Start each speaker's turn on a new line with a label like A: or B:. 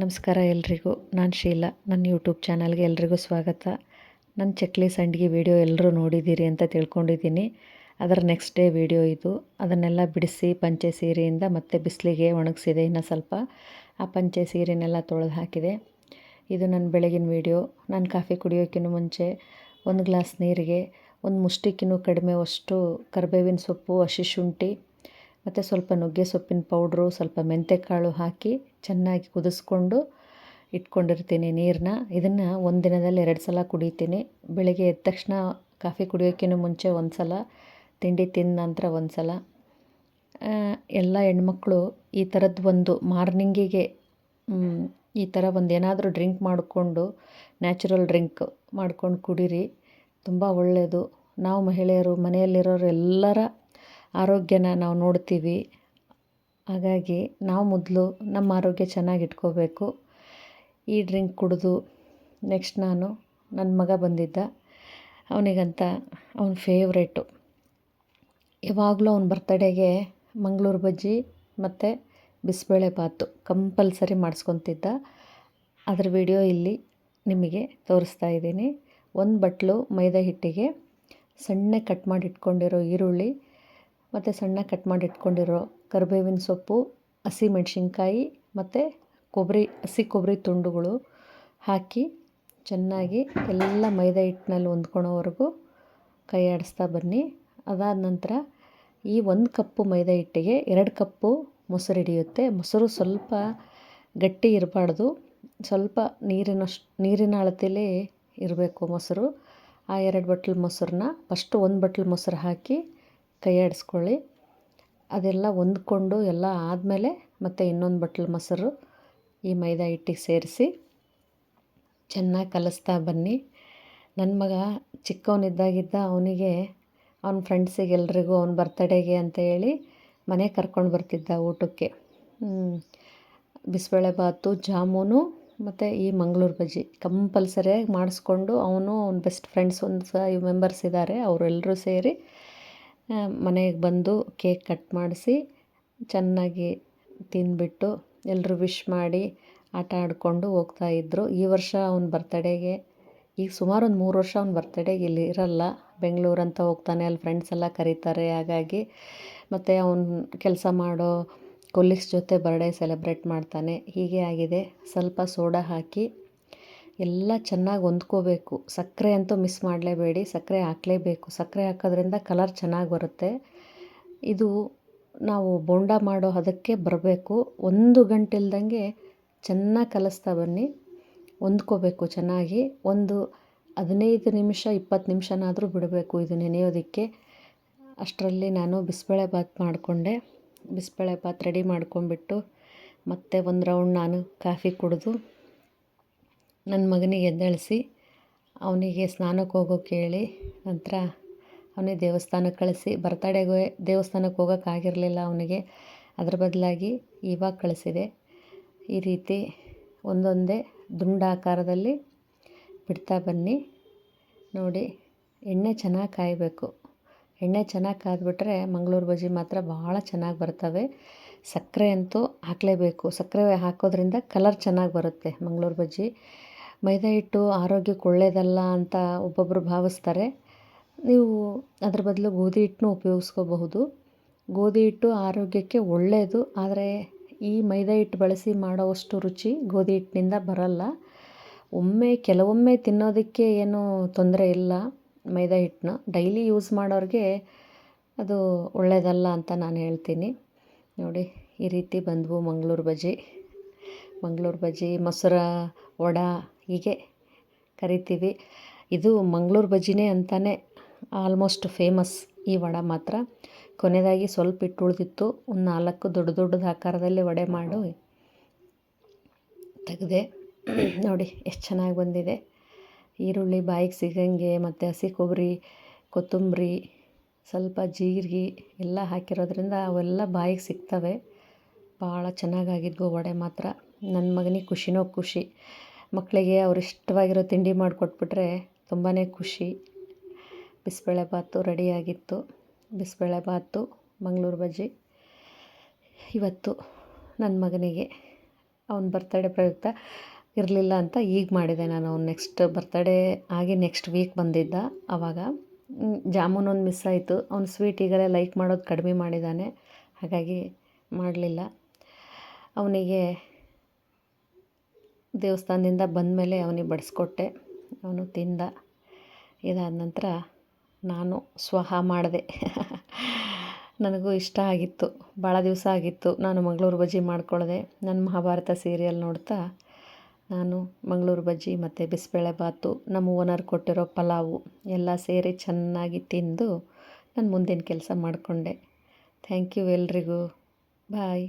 A: ನಮಸ್ಕಾರ ಎಲ್ರಿಗೂ. ನಾನು ಶೀಲಾ. ನನ್ನ ಯೂಟ್ಯೂಬ್ ಚಾನಲ್ಗೆ ಎಲ್ರಿಗೂ ಸ್ವಾಗತ. ನನ್ನ ಚಕ್ಲಿ ಸಂಡಿಗೆ ವಿಡಿಯೋ ಎಲ್ಲರೂ ನೋಡಿದ್ದೀರಿ ಅಂತ ತಿಳ್ಕೊಂಡಿದ್ದೀನಿ. ಅದರ ನೆಕ್ಸ್ಟ್ ಡೇ ವಿಡಿಯೋ ಇದು. ಅದನ್ನೆಲ್ಲ ಬಿಡಿಸಿ ಪಂಚೆ ಸೀರೆಯಿಂದ ಮತ್ತೆ ಬಿಸಿಲಿಗೆ ಒಣಗಿಸಿದೆ ಇನ್ನು ಸ್ವಲ್ಪ. ಆ ಪಂಚೆ ಸೀರೆನೆಲ್ಲ ತೊಳೆದು ಹಾಕಿದೆ. ಇದು ನನ್ನ ಬೆಳಗಿನ ವಿಡಿಯೋ ನಾನು ಕಾಫಿ ಕುಡಿಯೋಕ್ಕಿಂತ ಮುಂಚೆ ಒಂದು ಗ್ಲಾಸ್ ನೀರಿಗೆ, ಒಂದು ಮುಷ್ಟಿಕ್ಕಿನ್ನೂ ಕಡಿಮೆ ಅಷ್ಟು ಕರಿಬೇವಿನ ಸೊಪ್ಪು, ಹಸಿ ಶುಂಠಿ ಮತ್ತು ಸ್ವಲ್ಪ ನುಗ್ಗೆ ಸೊಪ್ಪಿನ ಪೌಡ್ರು, ಸ್ವಲ್ಪ ಮೆಂತ್ಯಕಾಳು ಹಾಕಿ ಚೆನ್ನಾಗಿ ಕುದಿಸ್ಕೊಂಡು ಇಟ್ಕೊಂಡಿರ್ತೀನಿ ನೀರನ್ನ ಇದನ್ನು ಒಂದು ದಿನದಲ್ಲಿ ಎರಡು ಸಲ ಕುಡಿತೀನಿ. ಬೆಳಗ್ಗೆ ಎದ್ದ ತಕ್ಷಣ ಕಾಫಿ ಕುಡಿಯೋಕ್ಕಿಂತ ಮುಂಚೆ ಒಂದು ಸಲ, ತಿಂಡಿ ತಿಂದ ನಂತರ ಒಂದು ಸಲ. ಎಲ್ಲ ಹೆಣ್ಮಕ್ಳು ಈ ಥರದ್ದು ಒಂದು ಮಾರ್ನಿಂಗಿಗೆ ಈ ಥರ ಒಂದು ಏನಾದರೂ ಡ್ರಿಂಕ್ ಮಾಡಿಕೊಂಡು, ನ್ಯಾಚುರಲ್ ಡ್ರಿಂಕ್ ಮಾಡ್ಕೊಂಡು ಕುಡೀರಿ. ತುಂಬ ಒಳ್ಳೆಯದು ನಾವು ಮಹಿಳೆಯರು, ಮನೆಯಲ್ಲಿರೋರು ಎಲ್ಲರ ಆರೋಗ್ಯನ ನಾವು ನೋಡ್ತೀವಿ. ಹಾಗಾಗಿ ನಾವು ಮೊದಲು ನಮ್ಮ ಆರೋಗ್ಯ ಚೆನ್ನಾಗಿ ಇಟ್ಕೋಬೇಕು. ಈ ಡ್ರಿಂಕ್ ಕುಡಿದು ನೆಕ್ಸ್ಟ್ ನಾನು ನನ್ನ ಮಗ ಬಂದಿದ್ದ. ಅವನಿಗಂತ ಅವನ ಫೇವ್ರೇಟು ಯಾವಾಗಲೂ ಅವನ ಬರ್ತಡೇಗೆ ಮಂಗಳೂರು ಬಜ್ಜಿ ಮತ್ತು ಬಿಸಿಬೇಳೆ ಬಾತು ಕಂಪಲ್ಸರಿ ಮಾಡಿಸ್ಕೊತಿದ್ದ. ಅದರ ವಿಡಿಯೋ ಇಲ್ಲಿ ನಿಮಗೆ ತೋರಿಸ್ತಾ ಇದ್ದೀನಿ. ಒಂದು ಬಟ್ಲು ಮೈದಾ ಹಿಟ್ಟಿಗೆ ಸಣ್ಣ ಕಟ್ ಮಾಡಿ ಇಟ್ಕೊಂಡಿರೋ ಈರುಳ್ಳಿ ಮತ್ತು ಸಣ್ಣ ಕಟ್ ಮಾಡಿ ಇಟ್ಕೊಂಡಿರೋ ಕರಿಬೇವಿನ ಸೊಪ್ಪು, ಹಸಿ ಮೆಣಸಿನ್ಕಾಯಿ ಮತ್ತು ಕೊಬ್ಬರಿ ಹಸಿ ಕೊಬ್ಬರಿ ತುಂಡುಗಳು ಹಾಕಿ ಚೆನ್ನಾಗಿ ಎಲ್ಲ ಮೈದಾ ಹಿಟ್ಟಿನಲ್ಲಿ ಹೊಂದ್ಕೊಳೋವರೆಗೂ ಕೈ ಬನ್ನಿ. ಅದಾದ ನಂತರ ಈ ಒಂದು ಕಪ್ಪು ಮೈದಾ ಹಿಟ್ಟಿಗೆ ಎರಡು ಕಪ್ಪು ಮೊಸರು ಹಿಡಿಯುತ್ತೆ. ಮೊಸರು ಸ್ವಲ್ಪ ಗಟ್ಟಿ ಇರಬಾರ್ದು. ಸ್ವಲ್ಪ ನೀರಿನಷ್ಟು, ನೀರಿನ ಅಳತೆಯಲ್ಲೇ ಇರಬೇಕು ಮೊಸರು. ಆ ಎರಡು ಬಟ್ಲು ಮೊಸರನ್ನ ಫಸ್ಟು ಒಂದು ಬಟ್ಲು ಮೊಸರು ಹಾಕಿ ಕೈ ಆಡಿಸ್ಕೊಳ್ಳಿ ಅದೆಲ್ಲ ಹೊಂದ್ಕೊಂಡು ಎಲ್ಲ ಆದಮೇಲೆ ಮತ್ತು ಇನ್ನೊಂದು ಬಟ್ಲು ಮೊಸರು ಈ ಮೈದಾ ಹಿಟ್ಟಿಗೆ ಸೇರಿಸಿ ಚೆನ್ನಾಗಿ ಕಲಿಸ್ತಾ ಬನ್ನಿ. ನನ್ನ ಮಗ ಚಿಕ್ಕವನಿದ್ದಾಗಿದ್ದ ಅವನಿಗೆ, ಅವನ ಫ್ರೆಂಡ್ಸಿಗೆ ಎಲ್ರಿಗೂ ಅವ್ನ ಬರ್ತಡೇಗೆ ಅಂತ ಹೇಳಿ ಮನೆಗೆ ಕರ್ಕೊಂಡು ಬರ್ತಿದ್ದ ಊಟಕ್ಕೆ. ಬಿಸಿಬೇಳೆಬಾತು ಜಾಮೂನು ಮತ್ತು ಈ ಮಂಗಳೂರು ಬಜ್ಜಿ ಕಂಪಲ್ಸರಿಯಾಗಿ ಮಾಡಿಸ್ಕೊಂಡು ಅವನು ಅವ್ನ ಬೆಸ್ಟ್ ಫ್ರೆಂಡ್ಸ್ ಒಂದು ಫೈವ್ ಮೆಂಬರ್ಸ್ ಇದ್ದಾರೆ ಅವರೆಲ್ಲರೂ ಸೇರಿ ಮನೆಗೆ ಬಂದು ಕೇಕ್ ಕಟ್ ಮಾಡಿಸಿ ಚೆನ್ನಾಗಿ ತಿಂದುಬಿಟ್ಟು ಎಲ್ಲರೂ ವಿಶ್ ಮಾಡಿ ಆಟ ಆಡಿಕೊಂಡು ಹೋಗ್ತಾಯಿದ್ರು ಈ ವರ್ಷ ಅವ್ನ ಬರ್ತಡೇಗೆ ಈಗ ಸುಮಾರು ಒಂದು ಮೂರು ವರ್ಷ ಅವ್ನ ಬರ್ತಡೇಗೆ ಇಲ್ಲಿ ಇರಲ್ಲ. ಬೆಂಗಳೂರು ಅಂತ ಹೋಗ್ತಾನೆ, ಅಲ್ಲಿ ಫ್ರೆಂಡ್ಸ್ ಎಲ್ಲ ಕರೀತಾರೆ. ಹಾಗಾಗಿ ಮತ್ತು ಅವ್ನು ಕೆಲಸ ಮಾಡೋ ಕೊಲೀಗ್ಸ್ ಜೊತೆ ಬರ್ಡೇ ಸೆಲೆಬ್ರೇಟ್ ಮಾಡ್ತಾನೆ. ಹೀಗೆ ಆಗಿದೆ. ಸ್ವಲ್ಪ ಸೋಡಾ ಹಾಕಿ ಎಲ್ಲ ಚೆನ್ನಾಗಿ ಹೊಂದ್ಕೋಬೇಕು. ಸಕ್ಕರೆ ಅಂತೂ ಮಿಸ್ ಮಾಡಲೇಬೇಡಿ. ಸಕ್ಕರೆ ಹಾಕಲೇಬೇಕು. ಸಕ್ಕರೆ ಹಾಕೋದ್ರಿಂದ ಕಲರ್ ಚೆನ್ನಾಗಿ ಬರುತ್ತೆ. ಇದು ನಾವು ಬೋಂಡ ಮಾಡೋ ಹದಕ್ಕೆ ಬರಬೇಕು. ಒಂದು ಗಂಟೆ ಇಲ್ದಂಗೆ ಚೆನ್ನಾಗಿ ಕಲಿಸ್ತಾ ಬನ್ನಿ. ಹೊಂದ್ಕೋಬೇಕು ಚೆನ್ನಾಗಿ. ಒಂದು ಹದಿನೈದು ನಿಮಿಷ, ಇಪ್ಪತ್ತು ನಿಮಿಷನಾದರೂ ಬಿಡಬೇಕು ಇದು ನೆನೆಯೋದಕ್ಕೆ. ಅಷ್ಟರಲ್ಲಿ ನಾನು ಬಿಸಿಬೇಳೆಬಾತ್ ಮಾಡಿಕೊಂಡೆ. ಬಿಸಿಬೇಳೆಬಾತ್ ರೆಡಿ ಮಾಡ್ಕೊಂಡ್ಬಿಟ್ಟು ಮತ್ತೆ ಒಂದು ರೌಂಡ್ ನಾನು ಕಾಫಿ ಕುಡಿದು ನನ್ನ ಮಗನಿಗೆ ಎದ್ದೇಳಿಸಿ ಅವನಿಗೆ ಸ್ನಾನಕ್ಕೆ ಹೋಗೋಕ್ಕೆ ಹೇಳಿ ನಂತರ ಅವನಿಗೆ ದೇವಸ್ಥಾನಕ್ಕೆ ಕಳಿಸಿ, ಬರ್ತಡೇಗೆ ದೇವಸ್ಥಾನಕ್ಕೆ ಹೋಗೋಕ್ಕಾಗಿರಲಿಲ್ಲ ಅವನಿಗೆ. ಅದರ ಬದಲಾಗಿ ಇವಾಗ ಕಳಿಸಿದೆ. ಈ ರೀತಿ ಒಂದೊಂದೇ ದುಂಡಾಕಾರದಲ್ಲಿ ಬಿಡ್ತಾ ಬನ್ನಿ. ನೋಡಿ, ಎಣ್ಣೆ ಚೆನ್ನಾಗಿ ಕಾಯಬೇಕು. ಎಣ್ಣೆ ಚೆನ್ನಾಗಿ ಕಾದ್ಬಿಟ್ರೆ ಮಂಗಳೂರು ಬಜ್ಜಿ ಮಾತ್ರ ಭಾಳ ಚೆನ್ನಾಗಿ ಬರ್ತವೆ. ಸಕ್ಕರೆ ಅಂತೂ ಹಾಕಲೇಬೇಕು. ಸಕ್ಕರೆ ಹಾಕೋದ್ರಿಂದ ಕಲರ್ ಚೆನ್ನಾಗಿ ಬರುತ್ತೆ ಮಂಗಳೂರು ಬಜ್ಜಿ. ಮೈದಾ ಹಿಟ್ಟು ಆರೋಗ್ಯಕ್ಕೆ ಒಳ್ಳೆಯದಲ್ಲ ಅಂತ ಒಬ್ಬೊಬ್ಬರು ಭಾವಿಸ್ತಾರೆ. ನೀವು ಅದ್ರ ಬದಲು ಗೋಧಿ ಹಿಟ್ಟನ್ನೂ ಉಪಯೋಗಿಸ್ಕೋಬಹುದು. ಗೋಧಿ ಹಿಟ್ಟು ಆರೋಗ್ಯಕ್ಕೆ ಒಳ್ಳೆಯದು ಆದರೆ ಈ ಮೈದಾ ಹಿಟ್ಟು ಬಳಸಿ ಮಾಡೋವಷ್ಟು ರುಚಿ ಗೋಧಿ ಹಿಟ್ಟಿನಿಂದ ಬರಲ್ಲ. ಒಮ್ಮೆ, ಕೆಲವೊಮ್ಮೆ ತಿನ್ನೋದಕ್ಕೆ ಏನೂ ತೊಂದರೆ ಇಲ್ಲ ಮೈದಾ ಹಿಟ್ಟನ್ನ. ಡೈಲಿ ಯೂಸ್ ಮಾಡೋರಿಗೆ ಅದು ಒಳ್ಳೆಯದಲ್ಲ ಅಂತ ನಾನು ಹೇಳ್ತೀನಿ. ನೋಡಿ, ಈ ರೀತಿ ಬಂದವು ಮಂಗಳೂರು ಬಜ್ಜಿ. ಮಂಗಳೂರು ಬಜ್ಜಿ, ಮೊಸರು ವಡೆ ಹೀಗೆ ಕರಿತೀವಿ. ಇದು ಮಂಗಳೂರು ಬಜ್ಜಿನೇ ಅಂತಲೇ ಆಲ್ಮೋಸ್ಟ್ ಫೇಮಸ್ ಈ ವಡೆ ಮಾತ್ರ. ಕೊನೆಯದಾಗಿ ಸ್ವಲ್ಪ ಹಿಟ್ಟು ಉಳಿದಿತ್ತು ಒಂದು ನಾಲ್ಕು ದೊಡ್ಡ ದೊಡ್ಡದು ಆಕಾರದಲ್ಲಿ ವಡೆ ಮಾಡು ತೆಗೆದೆ. ನೋಡಿ, ಎಷ್ಟು ಚೆನ್ನಾಗಿ ಬಂದಿದೆ. ಈರುಳ್ಳಿ, ಬಾಯಿಗೆ ಸಿಗಂಗೆ, ಮತ್ತು ಹಸಿ ಕೊಬ್ಬರಿ ಕೊತ್ತಂಬರಿ, ಸ್ವಲ್ಪ ಜೀರಿಗೆ ಎಲ್ಲ ಹಾಕಿರೋದ್ರಿಂದ ಅವೆಲ್ಲ ಬಾಯಿಗೆ ಸಿಗ್ತವೆ. ಭಾಳ ಚೆನ್ನಾಗಾಗಿದ್ವು ವಡೆ ಮಾತ್ರ. ನನ್ನ ಮಗನಿಗೆ ಖುಷಿನೋ ಖುಷಿ. ಮಕ್ಕಳಿಗೆ ಅವ್ರು ಇಷ್ಟವಾಗಿರೋ ತಿಂಡಿ ಮಾಡಿಕೊಟ್ಬಿಟ್ರೆ ತುಂಬಾ ಖುಷಿ. ಬಿಸಿಬೇಳೆಬಾತು ರೆಡಿಯಾಗಿತ್ತು ಬಿಸಿಬೇಳೆಬಾತು ಮಂಗಳೂರು ಬಜ್ಜಿ. ಇವತ್ತು ನನ್ನ ಮಗನಿಗೆ ಅವನ ಬರ್ತಡೇ ಪ್ರಯುಕ್ತ ಇರಲಿಲ್ಲ ಅಂತ ಈಗ ಮಾಡಿದೆ ನಾನು. ಅವ್ನು ನೆಕ್ಸ್ಟ್ ಬರ್ತಡೇ ಆಗಿ ನೆಕ್ಸ್ಟ್ ವೀಕ್ ಬಂದಿದ್ದ. ಆವಾಗ ಜಾಮೂನ್ ಒಂದು ಮಿಸ್ ಆಯಿತು. ಅವ್ನು ಸ್ವೀಟ್ ಈಗಲೇ ಲೈಕ್ ಮಾಡೋದು ಕಡಿಮೆ ಮಾಡಿದ್ದಾನೆ ಹಾಗಾಗಿ ಮಾಡಲಿಲ್ಲ. ಅವನಿಗೆ ದೇವಸ್ಥಾನದಿಂದ ಬಂದ ಮೇಲೆ ಅವನಿಗೆ ಬಡಿಸ್ಕೊಟ್ಟೆ. ಅವನು ತಿಂದ. ಇದಾದ ನಂತರ ನಾನು ಸ್ವಹ ಮಾಡಿದೆ. ನನಗೂ ಇಷ್ಟ ಆಗಿತ್ತು. ಭಾಳ ದಿವಸ ಆಗಿತ್ತು. ನಾನು ಮಂಗಳೂರು ಬಜ್ಜಿ ಮಾಡ್ಕೊಳ್ಳದೆ ನನ್ನ ಮಹಾಭಾರತ ಸೀರಿಯಲ್ ನೋಡ್ತಾ ನಾನು ಮಂಗಳೂರು ಬಜ್ಜಿ ಮತ್ತು ಬಿಸಿಬೇಳೆಬಾತು ನಮ್ಮ ಓನರ್ ಕೊಟ್ಟಿರೋ ಪಲಾವು ಎಲ್ಲ ಸೇರಿ ಚೆನ್ನಾಗಿ ತಿಂದು ನಾನು ಮುಂದಿನ ಕೆಲಸ ಮಾಡಿಕೊಂಡೆ. ಥ್ಯಾಂಕ್ ಯು ಎಲ್ರಿಗೂ. ಬಾಯ್.